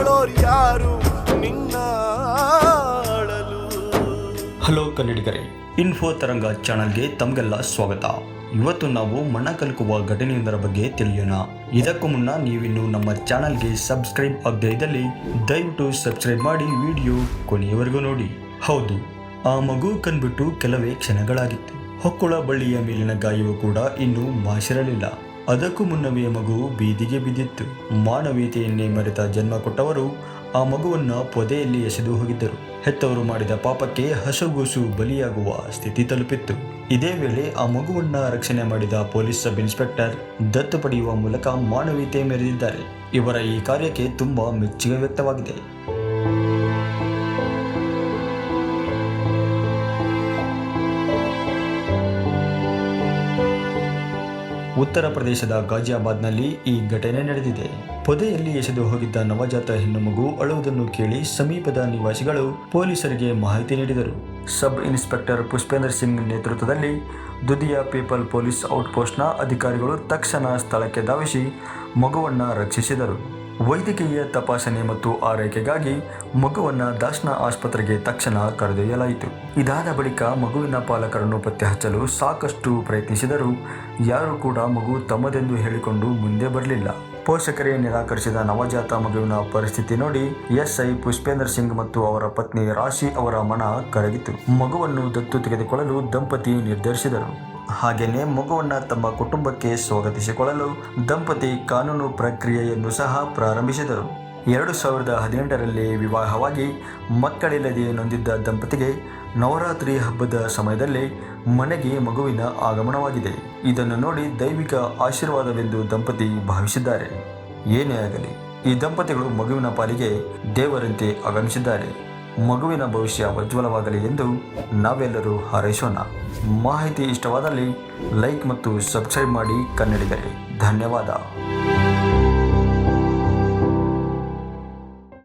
ಆಳೋರ್ ಯಾರು? ನಿನ್ನ hello ಕನ್ನಡಿಗರೇ info ತರಂಗ ಚಾನಲ್ಗೆ ತಮಗೆಲ್ಲ ಸ್ವಾಗತ. ಇವತ್ತು ನಾವು ಮಣ್ಣ ಕಲಕುವ ಘಟನೆಯೊಂದರ ಬಗ್ಗೆ ತಿಳಿಯೋಣ. ಇದಕ್ಕೂ ಮುನ್ನ ನೀವಿನ್ನು ನಮ್ಮ ಚಾನಲ್ಗೆ ಸಬ್ಸ್ಕ್ರೈಬ್ ಆಗದೇ ಇದ್ದಲ್ಲಿ ದಯವಿಟ್ಟು ಸಬ್ಸ್ಕ್ರೈಬ್ ಮಾಡಿ ವಿಡಿಯೋ ಕೊನೆಯವರೆಗೂ ನೋಡಿ. ಹೌದು, ಆ ಮಗು ಕಂಡ್ಬಿಟ್ಟು ಕೆಲವೇ ಕ್ಷಣಗಳಾಗಿತ್ತು. ಹೊಕ್ಕುಳ ಬಳ್ಳಿಯ ಮೇಲಿನ ಗಾಯವು ಕೂಡ ಇನ್ನೂ ಮಾಸಿರಲಿಲ್ಲ. ಅದಕ್ಕೂ ಮುನ್ನವೇ ಮಗು ಬೀದಿಗೆ ಬಿದ್ದಿತ್ತು. ಮಾನವೀಯತೆಯನ್ನೇ ಮರೆತ ಜನ್ಮ ಕೊಟ್ಟವರು ಆ ಮಗುವನ್ನು ಪೊದೆಯಲ್ಲಿ ಎಸೆದು ಹೋಗಿದ್ದರು. ಹೆತ್ತವರು ಮಾಡಿದ ಪಾಪಕ್ಕೆ ಹಸುಗೂಸು ಬಲಿಯಾಗುವ ಸ್ಥಿತಿ ತಲುಪಿತ್ತು. ಇದೇ ವೇಳೆ ಆ ಮಗುವನ್ನ ರಕ್ಷಣೆ ಮಾಡಿದ ಪೊಲೀಸ್ ಸಬ್ ಇನ್ಸ್ಪೆಕ್ಟರ್ ದತ್ತು ಪಡೆಯುವ ಮೂಲಕ ಮಾನವೀಯತೆ ಮೆರೆದಿದ್ದಾರೆ. ಇವರ ಈ ಕಾರ್ಯಕ್ಕೆ ತುಂಬಾ ಮೆಚ್ಚುಗೆ ವ್ಯಕ್ತವಾಗಿದೆ. ಉತ್ತರ ಪ್ರದೇಶದ ಗಾಜಿಯಾಬಾದ್ನಲ್ಲಿ ಈ ಘಟನೆ ನಡೆದಿದೆ. ಪೊದೆಯಲ್ಲಿ ಎಸೆದು ಹೋಗಿದ್ದ ನವಜಾತ ಹೆಣ್ಣು ಮಗು ಅಳುವುದನ್ನು ಕೇಳಿ ಸಮೀಪದ ನಿವಾಸಿಗಳು ಪೊಲೀಸರಿಗೆ ಮಾಹಿತಿ ನೀಡಿದರು. ಸಬ್ ಇನ್ಸ್ಪೆಕ್ಟರ್ ಪುಷ್ಪೇಂದ್ರ ಸಿಂಗ್ ನೇತೃತ್ವದಲ್ಲಿ ದುದಿಯಾ ಪೀಪಲ್ ಪೊಲೀಸ್ ಔಟ್ಪೋಸ್ಟ್ನ ಅಧಿಕಾರಿಗಳು ತಕ್ಷಣ ಸ್ಥಳಕ್ಕೆ ಧಾವಿಸಿ ಮಗುವನ್ನು ರಕ್ಷಿಸಿದರು. ವೈದ್ಯಕೀಯ ತಪಾಸಣೆ ಮತ್ತು ಆರೈಕೆಗಾಗಿ ಮಗುವನ್ನು ದಾಸ್ನ ಆಸ್ಪತ್ರೆಗೆ ತಕ್ಷಣ ಕರೆದೊಯ್ಯಲಾಯಿತು. ಇದಾದ ಬಳಿಕ ಮಗುವಿನ ಪಾಲಕರನ್ನು ಪತ್ತೆ ಹಚ್ಚಲು ಸಾಕಷ್ಟು ಪ್ರಯತ್ನಿಸಿದರೂ ಯಾರೂ ಕೂಡ ಮಗು ತಮ್ಮದೆಂದು ಹೇಳಿಕೊಂಡು ಮುಂದೆ ಬರಲಿಲ್ಲ. ಪೋಷಕರೇ ನಿರಾಕರಿಸಿದ ನವಜಾತ ಮಗುವಿನ ಪರಿಸ್ಥಿತಿ ನೋಡಿ ಎಸ್ಐ ಪುಷ್ಪೇಂದ್ರ ಸಿಂಗ್ ಮತ್ತು ಅವರ ಪತ್ನಿ ರಾಶಿ ಅವರ ಮನ ಕರಗಿತು. ಮಗುವನ್ನು ದತ್ತು ತೆಗೆದುಕೊಳ್ಳಲು ದಂಪತಿ ನಿರ್ಧರಿಸಿದರು. ಹಾಗೆಯೇ ಮಗುವನ್ನು ತಮ್ಮ ಕುಟುಂಬಕ್ಕೆ ಸ್ವಾಗತಿಸಿಕೊಳ್ಳಲು ದಂಪತಿ ಕಾನೂನು ಪ್ರಕ್ರಿಯೆಯನ್ನು ಸಹ ಪ್ರಾರಂಭಿಸಿದರು. ಎರಡು ಸಾವಿರದ ಹದಿನೆಂಟರಲ್ಲಿ ವಿವಾಹವಾಗಿ ಮಕ್ಕಳಿಲ್ಲದೆ ನೊಂದಿದ್ದ ದಂಪತಿಗೆ ನವರಾತ್ರಿ ಹಬ್ಬದ ಸಮಯದಲ್ಲಿ ಮನೆಗೆ ಮಗುವಿನ ಆಗಮನವಾಗಿದೆ. ಇದನ್ನು ನೋಡಿ ದೈವಿಕ ಆಶೀರ್ವಾದವೆಂದು ದಂಪತಿ ಭಾವಿಸಿದ್ದಾರೆ. ಏನೇ ಆಗಲಿ, ಈ ದಂಪತಿಗಳು ಮಗುವಿನ ಪಾಲಿಗೆ ದೇವರಂತೆ ಆಗಮಿಸಿದ್ದಾರೆ. ಮಗುವಿನ ಭವಿಷ್ಯ ಉಜ್ವಲವಾಗಲಿ ಎಂದು ನಾವೆಲ್ಲರೂ ಹಾರೈಸೋಣ. ಮಾಹಿತಿ ಇಷ್ಟವಾದಲ್ಲಿ ಲೈಕ್ ಮತ್ತು ಸಬ್ಸ್ಕ್ರೈಬ್ ಮಾಡಿ ಕನ್ನಡಿಗರೇ ಧನ್ಯವಾದ.